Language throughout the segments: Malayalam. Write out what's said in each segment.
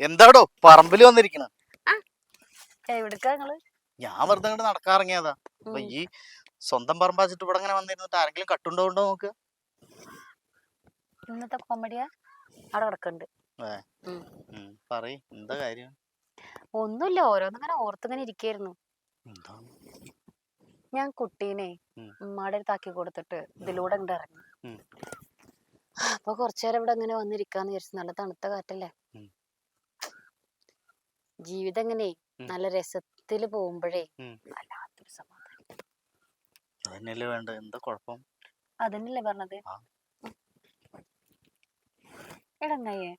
എന്താടോ പറമ്പിൽ വന്നിരിക്കണ. ഞാൻ വെറുതെ ഇങ്ങോട്ട് നടക്കാറിങ്ങിയതാ. അപ്പൊ. ഈ സ്വന്തം പറമ്പാച്ചിട്ട് ഇവിടെ അങ്ങനെ വന്നിരുന്നിട്ട് ആരെങ്കിലും കട്ടുണ്ടോ ഉണ്ടോ നോക്ക്. ഇന്നത്തെ കോമഡിയാ? അവിടെ കിടക്കുന്നുണ്ട് പറയ് എന്താ കാര്യം? ഒന്നുമില്ല ഓരോന്നിങ്ങനെ ഓർത്തിങ്ങനെ ഇരിക്കായിരുന്നു. ഞാൻ കുട്ടീനെ. ഉമ്മാടെ അടുത്താക്കി കൊടുത്തിട്ട് ഇതിലൂടെ ഇറങ്ങി. അപ്പൊ കുറച്ചേരം ഇവിടെ വന്നിരിക്കാന്ന് വിചാരിച്ചു നല്ല തണുത്ത കാറ്റല്ലേ. ജീവിതം ഇങ്ങനെ നല്ല രസത്തിൽ പോകുമ്പോഴേ. വല്ലാത്തൊരു സമാധാനം. അതന്നെയല്ലേ വേണ്ട എന്താ കുഴപ്പം? അതന്നെയല്ലേ പറഞ്ഞത്? എടങ്ങയെ എടങ്ങയ്യേ.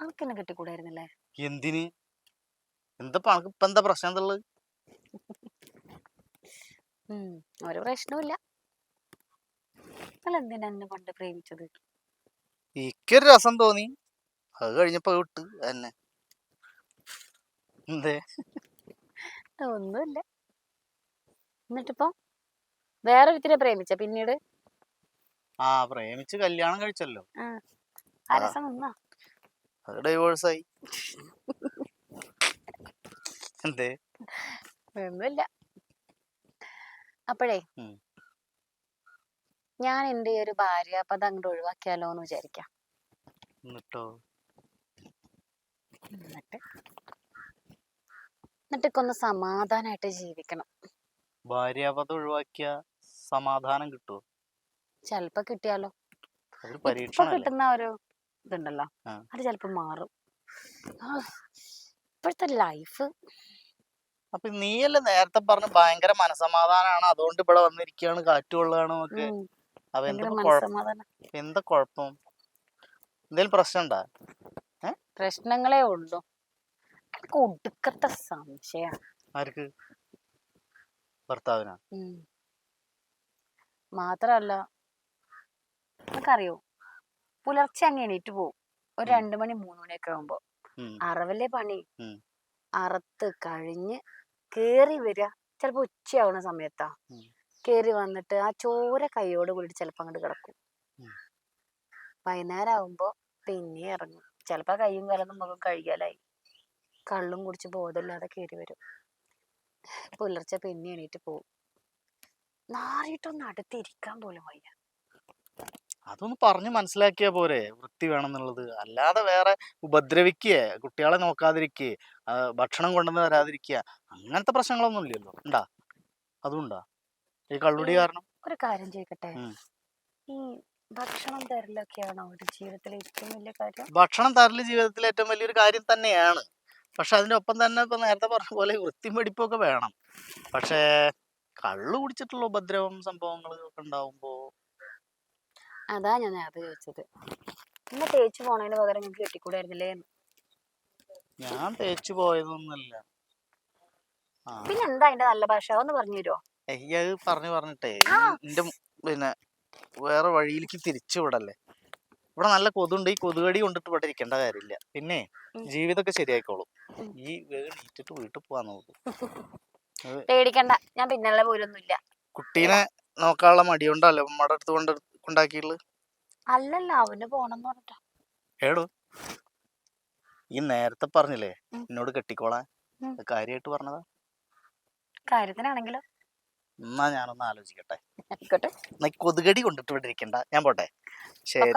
അനക്കെന്നെ കിട്ടിക്കൂടായിരുന്നല്ലേ? എന്തിന്? എന്താ അനക്ക് ഇപ്പൊ എന്താ പ്രശ്നം എന്നുള്ളത് ഒരു പ്രശ്നവുമില്ല നിങ്ങൾ എന്തിനാ എന്നെ പണ്ട് പ്രേമിച്ചത്? എനിക്കൊരു രസം തോന്നി. അത് കഴിഞ്ഞപ്പോ വിട്ട് തന്നെ എന്തേ ഒന്നുമില്ല എന്നിട്ടിപ്പോ? വേറെ ഒരുത്തിനെ പ്രേമിച്ച പിന്നീട്? ആ പ്രേമിച്ച് കല്യാണം കഴിച്ചല്ലോ. അത് divorce ആയി. എന്തേ? ഒന്നുമില്ല അപ്പോഴേ ഞാൻ എന്റെ ഒരു ഭാര്യ അപ്പൊ അത് അങ്ങോട്ട് ഒഴിവാക്കിയാലോ എന്ന് വിചാരിക്കാം. എന്നിട്ടോ? എന്നിട്ട്? എന്നിട്ടൊക്കെ ഒന്ന് സമാധാനായിട്ട് ജീവിക്കണം. ഭാര്യാപദം ഒഴിവാക്കിയ സമാധാനം കിട്ടുമോ ചെലപ്പോ കിട്ടിയാലോ? ഇപ്പൊ കിട്ടുന്ന ഒരു ഇതുണ്ടല്ലോ. അത് ചെലപ്പോ മാറും. ഇപ്പോഴത്തെ ലൈഫ്. അപ്പൊ നീയല്ലേ നേരത്തെ പറഞ്ഞ ഭയങ്കര മനസമാധാനാണ്. അതുകൊണ്ട് ഇവിടെ വന്നിരിക്കുകയാണ് കാറ്റ് കൊള്ളുകയാണ് ഒക്കെ. അപ്പൊ എന്താ കുഴപ്പം? എന്തേലും പ്രശ്നം ഉണ്ടാ പ്രശ്നങ്ങളേ ഉള്ളൂ. എനിക്ക് ഒടുക്കത്തെ സംശയ. ആർക്ക്? ഭർത്താവിനാ? മാത്രല്ല നിനക്കറിയോ പുലർച്ചെ അങ്ങ് എണീറ്റ് പോവും. ഒരു. രണ്ടു മണി മൂന്ന് മണിയൊക്കെ ആകുമ്പോ അറവല്ലെ പണി? അറത്ത് കഴിഞ്ഞ് കേറി വരിക ചിലപ്പോ ഉച്ചയാവണ സമയത്താ. കേറി വന്നിട്ട് ആ ചോര കൈയോട് കൂടിയിട്ട് ചിലപ്പോ അങ്ങോട്ട് കിടക്കും. വൈകുന്നേരം ആവുമ്പോ പിന്നെ ഇറങ്ങും ചിലപ്പോ കൈയും കാലൊന്നും മുഖം കഴുകിയാലായി. കള്ളും കുടിച്ച് ബോധമില്ലാതെ കയറി വരും. പുലർച്ചെ പിന്നെ എണീറ്റ് പോവും. നാറിയിട്ടൊന്ന് അടുത്തിരിക്കാൻ പോലും വയ്യ. അതൊന്ന് പറഞ്ഞ് മനസ്സിലാക്കിയാ പോരെ. വൃത്തി വേണമെന്നുള്ളത്. അല്ലാതെ വേറെ ഉപദ്രവിക്കുക കുട്ടികളെ നോക്കാതിരിക്കേ ആ, ഭക്ഷണം കൊണ്ടുവന്ന് തരാതിരിക്കുക അങ്ങനത്തെ പ്രശ്നങ്ങളൊന്നും ഇല്ലല്ലോ. ഉണ്ടാ? അതുണ്ടാ ഈ കള്ളുടി കാരണം? ഒരു കാര്യം ചോദിക്കട്ടെ? ഉം. ഈ ഭക്ഷണം തരലൊക്കെയാണോ ഒരു ജീവിതത്തിലെ ഏറ്റവും വലിയ കാര്യം? ഭക്ഷണം തരൽ ജീവിതത്തിലെ ഏറ്റവും വലിയൊരു കാര്യം തന്നെയാണ്. പക്ഷെ അതിന്റെ ഒപ്പം തന്നെ ഇപ്പം നേരത്തെ പറഞ്ഞ പോലെ വൃത്തിമെടിപ്പൊക്കെ വേണം. പക്ഷേ കള്ളു കുടിച്ചിട്ടുള്ള ഉപദ്രവം സംഭവങ്ങൾ ഒക്കെ ഉണ്ടാവുമ്പോൾ അതാ ഞാൻ നേരത്തെ ചോദിച്ചത്. ഇന്ന് തേച്ചു പോണതിന് പകരം നിങ്ങൾക്ക് കെട്ടിക്കൂടായിരുന്നില്ലേ ഞാൻ തേച്ചു പോയതൊന്നുമല്ല. പിന്നെ എന്താ അതിന്റെ നല്ല ഭാഷ? ഒന്ന് പറഞ്ഞു തരുമോ അത് പറഞ്ഞു പറഞ്ഞിട്ടേ എന്റെ പിന്നെ വേറെ വഴിയിലേക്ക് തിരിച്ചു വിടല്ലേ. ഇവിടെ നല്ല കൊതുണ്ട്. ഈ കൊതുകടി കൊണ്ടിട്ട് ഇവിടെ ഇരിക്കേണ്ട കാര്യമില്ല. പിന്നെ. ജീവിതമൊക്കെ ശരിയായിക്കോളും. ഈ വേഗം വീട്ടിൽ പോവാൻ നോക്കും പേടിക്കണ്ട. ഞാൻ പിന്നല്ല പോലൊന്നുമില്ല കുട്ടീനെ നോക്കാനുള്ള മടി കൊണ്ടല്ലേ അടുത്ത് കൊണ്ട് കൊണ്ടാക്കിയുള്ളത് അല്ലല്ല അവന് പോണെന്ന് പറഞ്ഞിട്ടാ. ഏടോ ഈ നേരത്തെ പറഞ്ഞില്ലേ. എന്നോട് കെട്ടിക്കോളാൻ? കാര്യമായിട്ട് പറഞ്ഞതാ? കാര്യത്തിനാണെങ്കിലോ? എന്നാ ഞാനൊന്ന് ആലോചിക്കട്ടെ. കൊതുകടി കൊണ്ടിട്ട് ഇവിടെ ഇരിക്കണ്ട. ഞാൻ പോട്ടെ. ശരി.